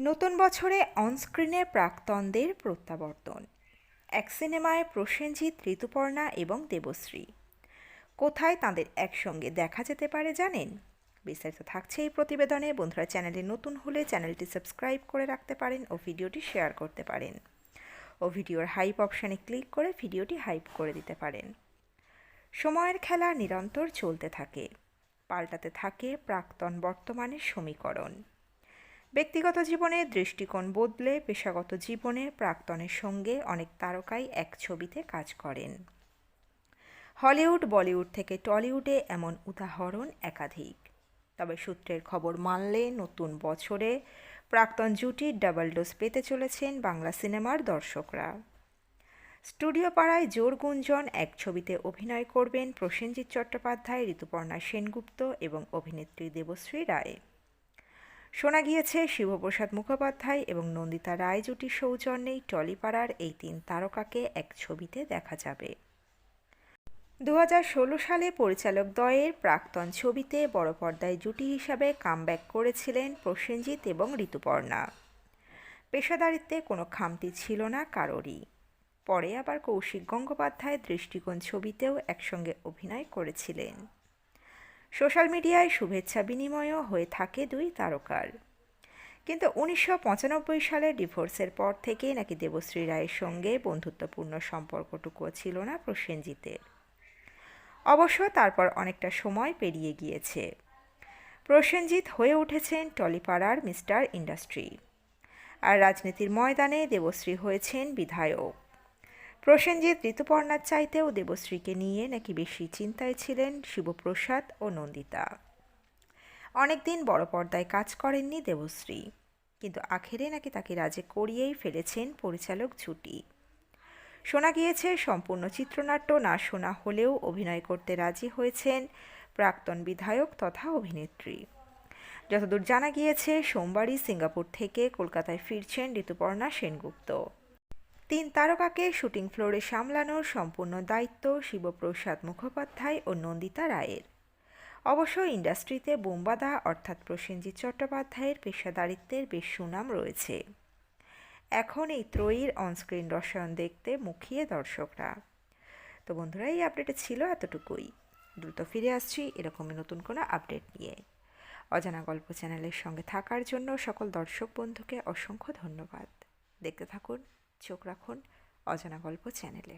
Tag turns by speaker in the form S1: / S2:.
S1: নতুন বছরে অনস্ক্রিনের প্রাক্তনদের প্রত্যাবর্তন। এক সিনেমায় প্রসেনজিৎ, ঋতুপর্ণা এবং দেবশ্রী। কোথায় তাদের একসঙ্গে দেখা যেতে পারে জানেন? বিস্তারিত থাকছে এই প্রতিবেদনে। বন্ধুরা, চ্যানেলে নতুন হলে চ্যানেলটি সাবস্ক্রাইব করে রাখতে পারেন ও ভিডিওটি শেয়ার করতে পারেন। ও ভিডিওর হাইপ অপশানে ক্লিক করে ভিডিওটি হাইপ করে দিতে পারেন। সময়ের খেলা নিরন্তর চলতে থাকে। পাল্টাতে থাকে প্রাক্তন বর্তমানের সমীকরণ। ব্যক্তিগত জীবনে দৃষ্টিকোণ বদলে পেশাগত জীবনে প্রাক্তনের সঙ্গে অনেক তারকাই এক ছবিতে কাজ করেন। হলিউড, বলিউড থেকে টলিউডে এমন উদাহরণ একাধিক। তবে সূত্রের খবর মানলে নতুন বছরে প্রাক্তন জুটির ডাবল ডোজ পেতে চলেছেন বাংলা সিনেমার দর্শকরা। স্টুডিও পাড়ায় জোর গুঞ্জন এক ছবিতে অভিনয় করবেন প্রসেনজিৎ চট্টোপাধ্যায়, ঋতুপর্ণা সেনগুপ্ত এবং অভিনেত্রী দেবশ্রী রায়। শোনা গিয়েছে শিবপ্রসাদ মুখোপাধ্যায় এবং নন্দিতা রায় জুটির সৌজন্যেই টলিপাড়ার এই তিন তারকাকে এক ছবিতে দেখা যাবে। দু সালে পরিচালক দ্বয়ের প্রাক্তন ছবিতে বড় পর্দায় জুটি হিসাবে কামব্যাক করেছিলেন প্রসেনজিৎ এবং ঋতুপর্ণা। পেশাদারিত্বে কোনো খামতি ছিল না কারোরই। পরে আবার কৌশিক গঙ্গোপাধ্যায় দৃষ্টিকোণ ছবিতেও একসঙ্গে অভিনয় করেছিলেন। সোশ্যাল মিডিয়ায় শুভেচ্ছা বিনিময়ও হয়ে থাকে দুই তারকার। কিন্তু উনিশশো পঁচানব্বই সালে ডিভোর্সের পর থেকে নাকি দেবশ্রী রায়ের সঙ্গে বন্ধুত্বপূর্ণ সম্পর্কটুকুও ছিল না প্রসেনজিতের। অবশ্য তারপর অনেকটা সময় পেরিয়ে গিয়েছে। প্রসেনজিৎ হয়ে উঠেছেন টলিপাড়ার মিস্টার ইন্ডাস্ট্রি। আর রাজনীতির ময়দানে দেবশ্রী হয়েছেন বিধায়ক। প্রসেনজিৎ ঋতুপর্ণার চাইতেও দেবশ্রীকে নিয়ে নাকি বেশি চিন্তায় ছিলেন শিবপ্রসাদ ও নন্দিতা। অনেকদিন বড় পর্দায় কাজ করেননি দেবশ্রী, কিন্তু আখেরে নাকি তাকে রাজে করিয়েই ফেলেছেন পরিচালক ছুটি শোনা গিয়েছে, সম্পূর্ণ চিত্রনাট্য না শোনা হলেও অভিনয় করতে রাজি হয়েছেন প্রাক্তন বিধায়ক তথা অভিনেত্রী। যতদূর জানা গিয়েছে, সোমবারই সিঙ্গাপুর থেকে কলকাতায় ফিরছেন ঋতুপর্ণা সেনগুপ্ত। তিন তারকাকে শুটিং ফ্লোরে সামলানোর সম্পূর্ণ দায়িত্ব শিবপ্রসাদ মুখোপাধ্যায় ও নন্দিতা রায়ের। অবশ্য ইন্ডাস্ট্রিতে বোম্বাদা অর্থাৎ প্রসেনজিৎ চট্টোপাধ্যায়ের পেশাদারিত্বের বেশ সুনাম রয়েছে। এখন এই ত্রয়ীর অনস্ক্রিন রসায়ন দেখতে মুখিয়ে দর্শকরা। তো বন্ধুরা, এই আপডেটে ছিল এতটুকুই। দ্রুত ফিরে আসছি এরকমই নতুন কোনো আপডেট নিয়ে। অজানা গল্প চ্যানেলের সঙ্গে থাকার জন্য সকল দর্শক বন্ধুকে অসংখ্য ধন্যবাদ। দেখতে থাকুন। চোখ রাখুন অজানা গল্প চ্যানেলে।